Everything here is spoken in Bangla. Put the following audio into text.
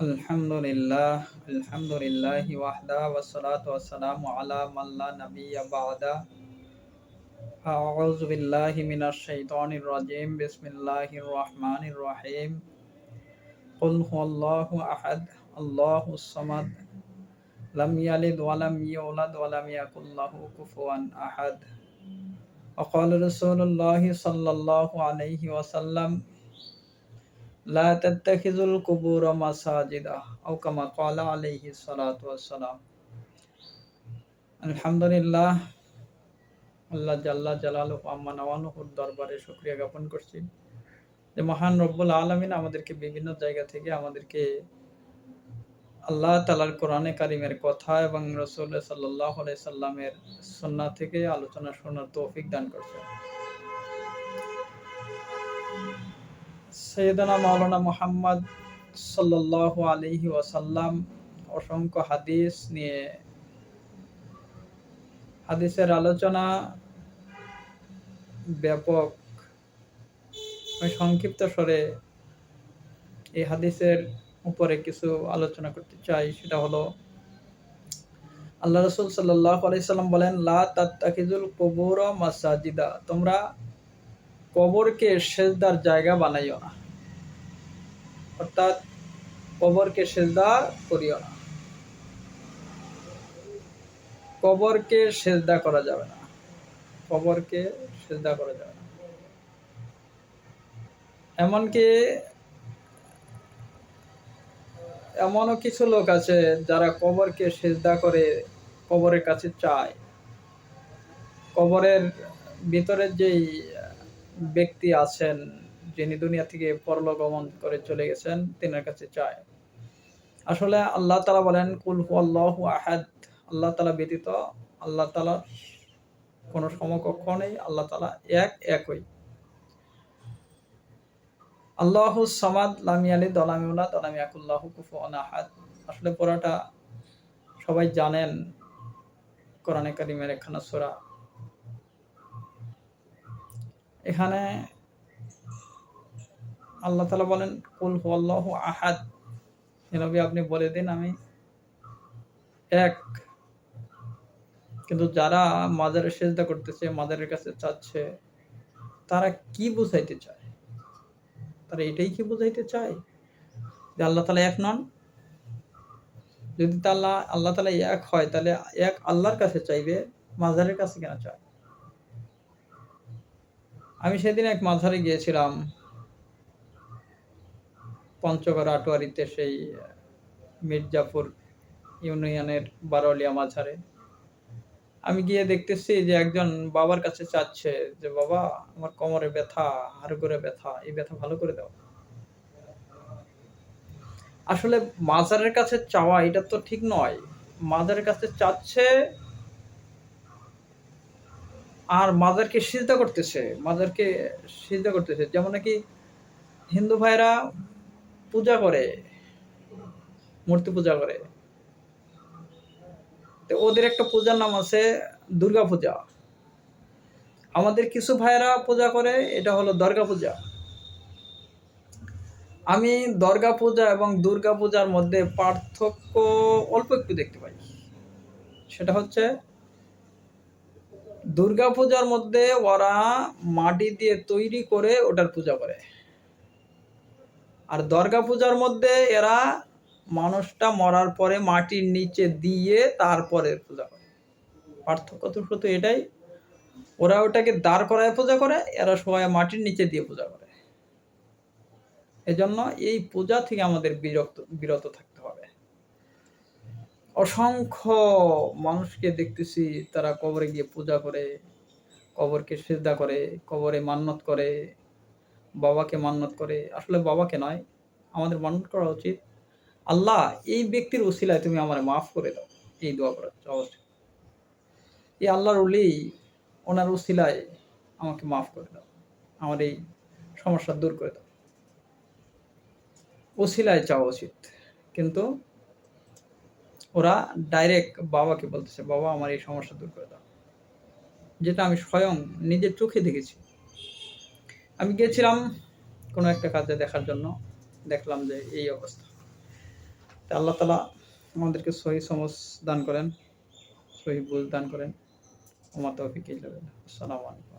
الحمد لله الحمد لله وحده والصلاة والسلام على من لا نبي بعده أعوذ بالله من الشيطان الرجيم بسم الله الرحمن الرحيم قل هو الله أحد الله الصمد لم يلد ولم يولد ولم يكن له كفوا أحد وقال رسول الله صلى الله عليه وسلم লা কুবুর মাসাজিদা আও কামা ক্বালা আলাইহি সালাতু ওয়াসসালাম আলহামদুলিল্লাহ, আল্লাহ জাল্লা আম্মা নওয়ানুহুর দরবারে শুকরিয়া জ্ঞাপন করছি যে মহান রব্বুল আলামিন আমাদেরকে বিভিন্ন জায়গা থেকে আমাদেরকে আল্লাহ তালার কোরআনে কারিমের কথা এবং রসুল সাল্লাহ সাল্লামের সন্না থেকে আলোচনা শোনার তৌফিক দান করছে সৈয়দনা মাওলানা মোহাম্মদ সাল্লাহ আলহি ওয়াসাল্লাম অসংখ্য হাদিস নিয়ে হাদিসের আলোচনা ব্যাপক সংক্ষিপ্ত স্বরে এই হাদিসের উপরে কিছু আলোচনা করতে চাই, সেটা হলো, আল্লাহ রসুল সাল্লাহ আলাইসাল্লাম বলেন, লা তাত্তাকিজুল কবুর মাসাজিদা তোমরা কবরকে সেজদার জায়গা বানাইও না। অর্থাৎ কবরকে সেজদা করিও না। কবরকে সেজদা করা যাবে না। কবরকে সেজদা করা যাবে না। এমনকি এমনও কিছু লোক আছে যারা কবরকে সেজদা করে কবরের কাছে চায়। কবরের ভিতরের যেই ব্যক্তি আছেন যিনি দুনিয়া থেকে পরলোগমন করে চলে গেছেন, তিনার কাছে চায়। আসলে আল্লাহ তালা বলেন, কুল আল্লাহ আহাদ। আল্লাহ তালা ব্যতীত আল্লাহ তালা কোনো সমকক্ষ নেই, আল্লাহ তালা এক, একই। আল্লাহ সামাদ লামি আলী দলামিউল্লাহ দলামি আকুল্লাহ কুফু আহাদ। আসলে পড়াটা সবাই জানেন, কোরআনে কারিমের একখানা সোরা। এখানে আল্লাহ তালা বলেন, কুল আল্লাহ আহাদ। নবী, আপনি বলে দিন, আমি এক। কিন্তু যারা মাজারে সেজদা করতেছে, মাজারের কাছে চাচ্ছে, তারা কি বুঝাইতে চায়? তারা এটাই কি বুঝাইতে চায়? যে আল্লাহ তালা এক নন? যদি তাল্লাহ আল্লাহ তালা এক হয়, তাহলে এক আল্লাহর কাছে চাইবে, মাজারের কাছে কেন চায়? আমি সেদিন এক মাঝারে গিয়েছিলাম। পঞ্চগড় আটোয়ারিতে সেই মির্জাপুর ইউনিয়নের বারোলিয়া মাঝারে। আমি গিয়ে দেখতেছি যে একজন বাবার কাছে চাচ্ছে যে, বাবা, আমার কোমরে ব্যথা হাড় করে ব্যথা, এই ব্যথা ভালো করে দাও। আসলে মাজারের কাছে চাওয়া এটা তো ঠিক নয়। মাজারের কাছে চাচ্ছে আর মাজারকে সিজদা করতেছে, মাজারকে সিজদা করতেছে। যেমন নাকি হিন্দু ভাইরা পূজা করে, মূর্তি পূজা করে। তো ওদের একটা পূজার নাম আছে দুর্গা পূজা। আমাদের কিছু ভাইরা পূজা করে, এটা হলো দর্গা পূজা। আমি দর্গা পূজা এবং দুর্গা পূজার মধ্যে পার্থক্য অল্প একটু দেখতে পাই। সেটা হচ্ছে, দুর্গা পূজার মধ্যে ওরা মাটি দিয়ে তৈরি করে ওটার পূজা করে। আর দর্গা পূজার মধ্যে এরা মানুষটা মরার পরে মাটির নিচে দিয়ে তারপরে পূজা করে। পার্থক্য তো শুধু এটাই, ওরা ওটাকে দাঁড় করায় পূজা করে, এরা সবাই মাটির নিচে দিয়ে পূজা করে। এজন্য এই পূজা থেকে আমাদের বিরক্ত, বিরত থাকতে হবে। অসংখ্য মানুষকে দেখতেছি তারা কবরে গিয়ে পূজা করে, কবরকে সেজদা করে, কবরে মান্নত করে। বাবাকে মান্নত করে। আসলে বাবাকে নয়, আমাদের মান্নত করা উচিত। আল্লাহ এই ব্যক্তির উসিলায় তুমি আমার মাফ করে দাও। এই দোয়া করা অবশ্যই। এই আল্লাহর উলি ওনার উসিলায় আমাকে মাফ করে দাও। আমার এই সমস্যা দূর করে দাও। উসিলায় চাওয়া উচিত। কিন্তু ওরা ডাইরেক্ট বাবাকে বলতেছে, বাবা, আমার এই সমস্যা দূর করে দাও। যেটা আমি স্বয়ং নিজের চোখে দেখেছি। আমি গেছিলাম কোনো একটা কাজে দেখার জন্য। দেখলাম যে এই অবস্থা। তা আল্লাহ তালা আমাদেরকে সহি সমস দান করেন, সহি বুঝ দান করেন। আমার তৌফিক। আসসালামু আলাইকুম।